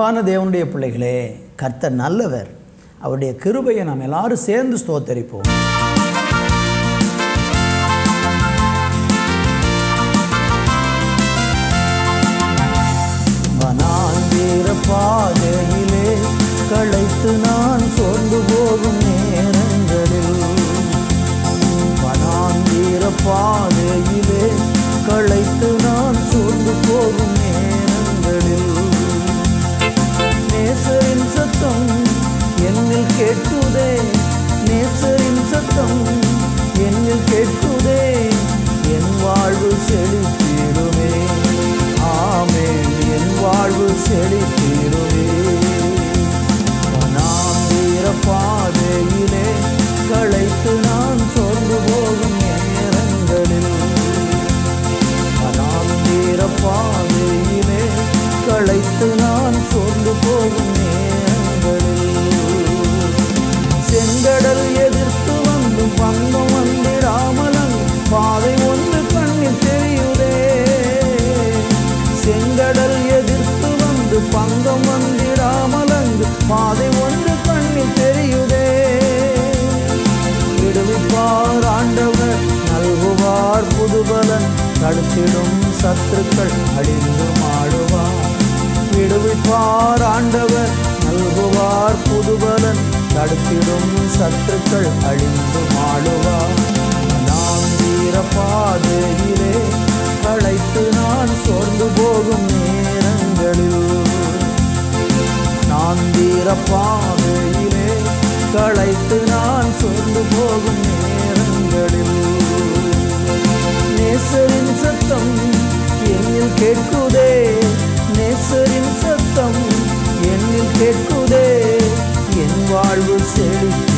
அன்பான தேவனுடைய பிள்ளைகளே கர்த்தர் நல்லவர். அவருடைய கிருபையை நாம் எல்லாரும் சேர்ந்து ஸ்தோத்தரிப்போம். பாதையிலே களை செங்கடல் எதிர்த்து வந்து பங்கம் வந்திடாமலன் பாதை ஒன்று கண்ணில் தெரியுதே. செங்கடல் எதிர்த்து வந்து பங்கம் வந்து வந்திடாமலங்கு பாதை ஒன்று கண்ணில் தெரியுதே. விடுவிப்பார் ஆண்டவர் நல்குவார் புதுபலன். தடுத்திடும் சத்துருக்கள் அழிந்து மாடுவார் விடுவிப்பார் ஆண்டவர் தடுத்திடும் சத்துக்கள் அழிந்து மாடுவார் நாம் வீர பாதையிலே களைத்து நான் சோர்ந்து போகும் நேரங்களில். நான் வீர பாதையிலே களைத்து நான் சோர்ந்து போகும் நேரங்களில். நேசரின் சத்தம் என்னில் கேட்குதே? நேசரின் சத்தம் என்னில் கேட்கு என் வாழ்வு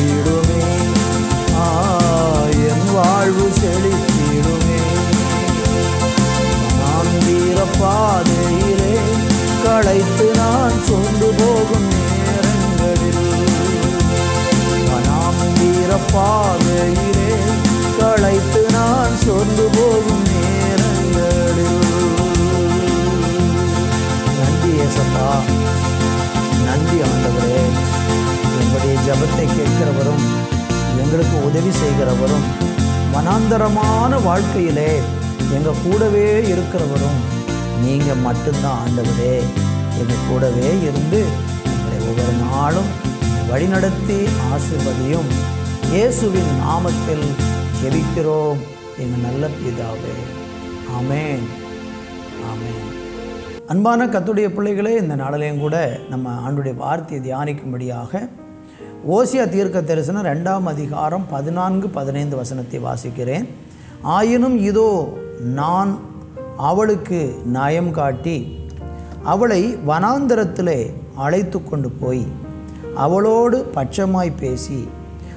வனாந்தரமான வாழ்க்கையிலே எங்கள் கூடவே இருக்கிறவரும் நீங்கள் மட்டும்தான் ஆண்டவரே. எங்கள் கூடவே இருந்து எங்களை ஒவ்வொரு நாளும் வழிநடத்தி ஆசிர்வதியும் இயேசுவின் நாமத்தில் ஜெபிக்கிறோம் எங்கள் நல்ல பிதாவே. ஆமேன். ஆமேன். அன்பான கத்துடைய பிள்ளைகளே இந்த நாளிலையும் கூட நம்ம ஆண்டுடைய வார்த்தையை தியானிக்கும்படியாக ஓசியா தீர்க்க தரிசனம் ரெண்டாம் அதிகாரம் பதினான்கு பதினைந்து வசனத்தை வாசிக்கிறேன். ஆயினும் இதோ நான் அவளுக்கு நயம் காட்டி அவளை வனாந்தரத்திலே அழைத்து கொண்டு போய் அவளோடு பட்சமாய் பேசி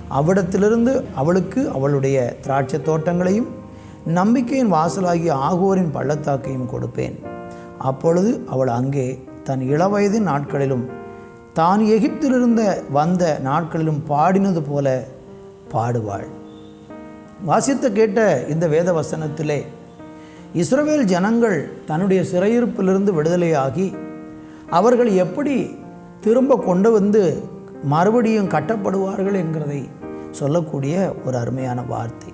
அவ்விடத்திலிருந்து அவளுக்கு அவளுடைய திராட்சை தோட்டங்களையும் நம்பிக்கையின் வாசலாகிய ஆகோரின் பள்ளத்தாக்கையும் கொடுப்பேன். அப்பொழுது அவள் அங்கே தன் இளவயதின் நாட்களிலும் தான் எகிப்திலிருந்த வந்த நாட்களிலும் பாடினது போல பாடுவாள். வாசித்து கேட்ட இந்த வேத வசனத்திலே இஸ்ரவேல் ஜனங்கள் தன்னுடைய சிறையிருப்பிலிருந்து விடுதலையாகி அவர்கள் எப்படி திரும்ப கொண்டு வந்து மறுபடியும் கட்டப்படுவார்கள் என்கிறதை சொல்லக்கூடிய ஒரு அருமையான வார்த்தை.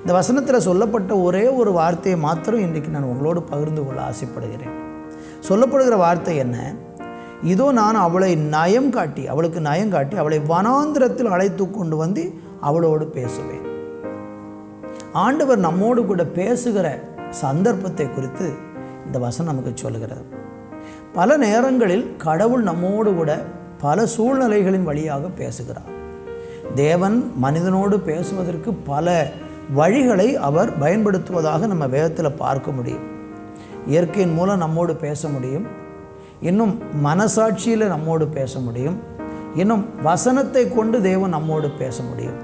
இந்த வசனத்தில் சொல்லப்பட்ட ஒரே ஒரு வார்த்தையை மாத்திரம் இன்றைக்கு நான் உங்களோடு பகிர்ந்து கொள்ள ஆசைப்படுகிறேன். சொல்லப்படுகிற வார்த்தை என்ன? இதோ நான் அவளை நயம் காட்டி அவளுக்கு நயம் காட்டி அவளை வனாந்திரத்தில் அழைத்து கொண்டு வந்து அவளோடு பேசுவேன். ஆண்டவர் நம்மோடு கூட பேசுகிற சந்தர்ப்பத்தை குறித்து இந்த வசனம் நமக்கு சொல்கிறது பல நேரங்களில் கடவுள் நம்மோடு கூட பல சூழ்நிலைகளின் வழியாக பேசுகிறார். தேவன் மனிதனோடு பேசுவதற்கு பல வழிகளை அவர் பயன்படுத்துவதாக நம்ம வேதத்தில் பார்க்க முடியும். இயற்கையின் மூலம் நம்மோடு பேச முடியும். இன்னும் மனசாட்சியில் நம்மோடு பேச முடியும். இன்னும் வசனத்தை கொண்டு தேவன் நம்மோடு பேச முடியும்.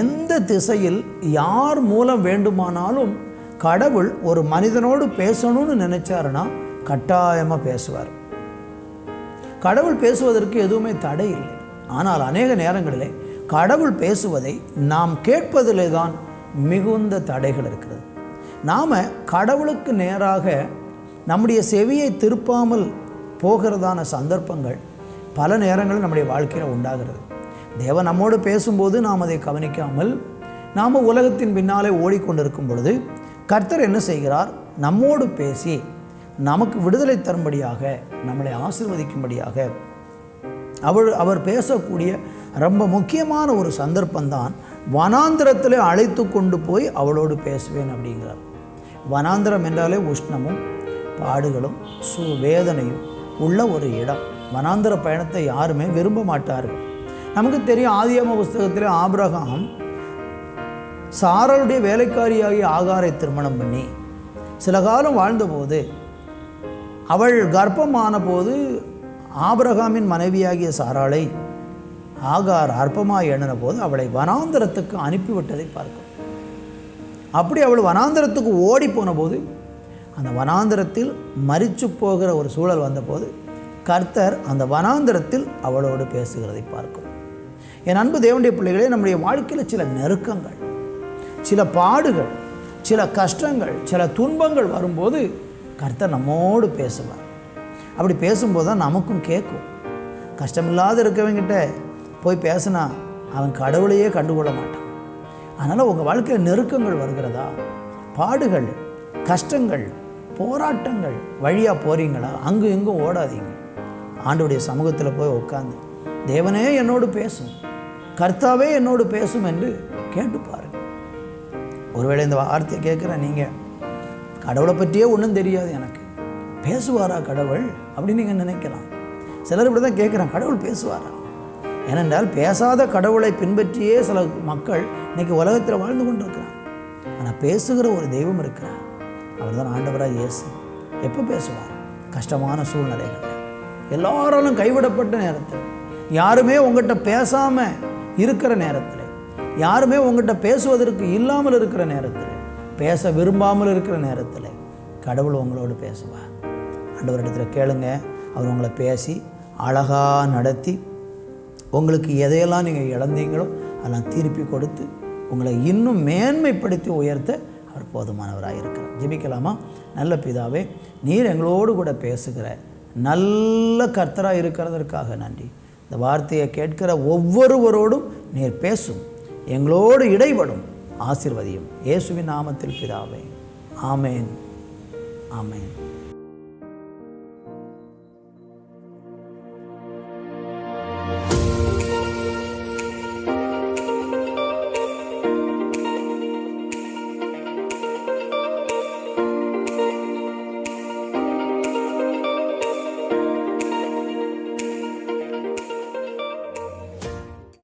எந்த திசையில் யார் மூலம் வேண்டுமானாலும் கடவுள் ஒரு மனிதனோடு பேசணும்னு நினைச்சாருன்னா கட்டாயமாக பேசுவார். கடவுள் பேசுவதற்கு எதுவுமே தடை இல்லை. ஆனால் அநேக நேரங்களிலே கடவுள் பேசுவதை நாம் கேட்பதிலே தான் மிகுந்த தடைகள் இருக்கிறது. நாம் கடவுளுக்கு நேராக நம்முடைய செவியை திருப்பாமல் போகிறதான சந்தர்ப்பங்கள் பல நேரங்களில் நம்முடைய வாழ்க்கையில் உண்டாகிறது. தேவன் நம்மோடு பேசும்போது நாம் அதை கவனிக்காமல் நாம் உலகத்தின் பின்னாலே ஓடிக்கொண்டிருக்கும் பொழுது கர்த்தர் என்ன செய்கிறார்? நம்மோடு பேசி நமக்கு விடுதலை தரும்படியாக நம்மளை ஆசிர்வதிக்கும்படியாக அவர் அவர் பேசக்கூடிய ரொம்ப முக்கியமான ஒரு சந்தர்ப்பம்தான் வனாந்திரத்தில் அழைத்து கொண்டு போய் அவளோடு பேசுவேன் அப்படிங்கிறார். வனாந்திரம் என்றாலே உஷ்ணமும் பாடுகளும் சு வேதனையும் உள்ள ஒரு இடம். வனாந்திர பயணத்தை யாருமே விரும்ப மாட்டார்கள். நமக்கு தெரியும் ஆதியாம புஸ்தகத்தில் ஆபிரகாம் சாரலுடைய வேலைக்காரியாகிய ஆகாரை திருமணம் பண்ணி சில காலம் வாழ்ந்தபோது அவள் கர்ப்பமான போது ஆபிரகாமின் மனைவியாகிய சாராளை ஆகார் அற்பமாய் எண்ணின போது அவளை வனாந்திரத்துக்கு அனுப்பிவிட்டதை பார்க்கும் அப்படி அவள் வனாந்திரத்துக்கு ஓடி போன போது அந்த வனாந்திரத்தில் மரிச்சு போகிற ஒரு சூழல் வந்தபோது கர்த்தர் அந்த வனாந்திரத்தில் அவளோடு பேசுகிறதை பார்க்கும். என் அன்பு தேவனுடைய பிள்ளைகளே நம்முடைய வாழ்க்கையில் சில நெருக்கங்கள் சில பாடுகள் சில கஷ்டங்கள் சில துன்பங்கள் வரும்போது கர்த்தர் நம்மோடு பேசுவார். அப்படி பேசும்போது தான் நமக்கும் கேட்கும். கஷ்டமில்லாத இருக்கவங்கிட்ட போய் பேசினா அவன் கடவுளையே கண்டுகொள்ள மாட்டான். அதனால் உங்கள் வாழ்க்கையில் நெருக்கங்கள் வருகிறதா? பாடுகள் கஷ்டங்கள் போராட்டங்கள் வழியாக போகிறீங்களா அங்கும் இங்கும் ஓடாதீங்க. ஆண்டுடைய சமூகத்தில் போய் உட்காந்து தேவனே என்னோடு பேசும் கர்த்தாவே என்னோடு பேசும் என்று கேட்டு பாருங்கள் ஒருவேளை இந்த வார்த்தையை கேட்குற நீங்கள் கடவுளை பற்றியே ஒன்றும் தெரியாது எனக்கு. பேசுவாரா கடவுள்? அப்படின்னு நீங்கள் நினைக்கலாம். சிலர் இப்படி தான் கேட்குறான் கடவுள் பேசுவாரா? ஏனென்றால் பேசாத கடவுளை பின்பற்றியே சில மக்கள் இன்றைக்கி உலகத்தில் வாழ்ந்து கொண்டிருக்கிறான் ஆனால் பேசுகிற ஒரு தெய்வம் இருக்கிறார். அவர் தான் ஆண்டவராக இயேசு. எப்போ பேசுவார்? கஷ்டமான சூழ்நிலைகள் எல்லாராலும் கைவிடப்பட்ட நேரத்தில். யாருமே உங்கள்கிட்ட பேசாமல் இருக்கிற நேரத்தில். யாருமே உங்கள்கிட்ட பேசுவதற்கு இல்லாமல் இருக்கிற நேரத்தில். பேச விரும்பாமல் இருக்கிற நேரத்தில் கடவுள் உங்களோடு பேசுவார். ஆண்டவரிடத்தில் கேளுங்க. அவர் உங்களை பேசி அழகாக நடத்தி உங்களுக்கு எதையெல்லாம் நீங்கள் இழந்தீங்களோ அதெல்லாம் திருப்பி கொடுத்து உங்களை இன்னும் மேன்மைப்படுத்தி உயர்த்த அவர் போதுமானவராக இருக்கிறார் ஜெபிக்கலாமா? நல்ல பிதாவே நீர் எங்களோடு கூட பேசுகிற நல்ல கர்த்தராக இருக்கிறதற்காக நன்றி. இந்த வார்த்தையை கேட்கிற ஒவ்வொருவரோடும் நீர் பேசும். எங்களோடு இடைபடும் ஆசிர்வதியும். இயேசுவின் நாமத்தில் பிதாவே. ஆமேன். ஆமேன்.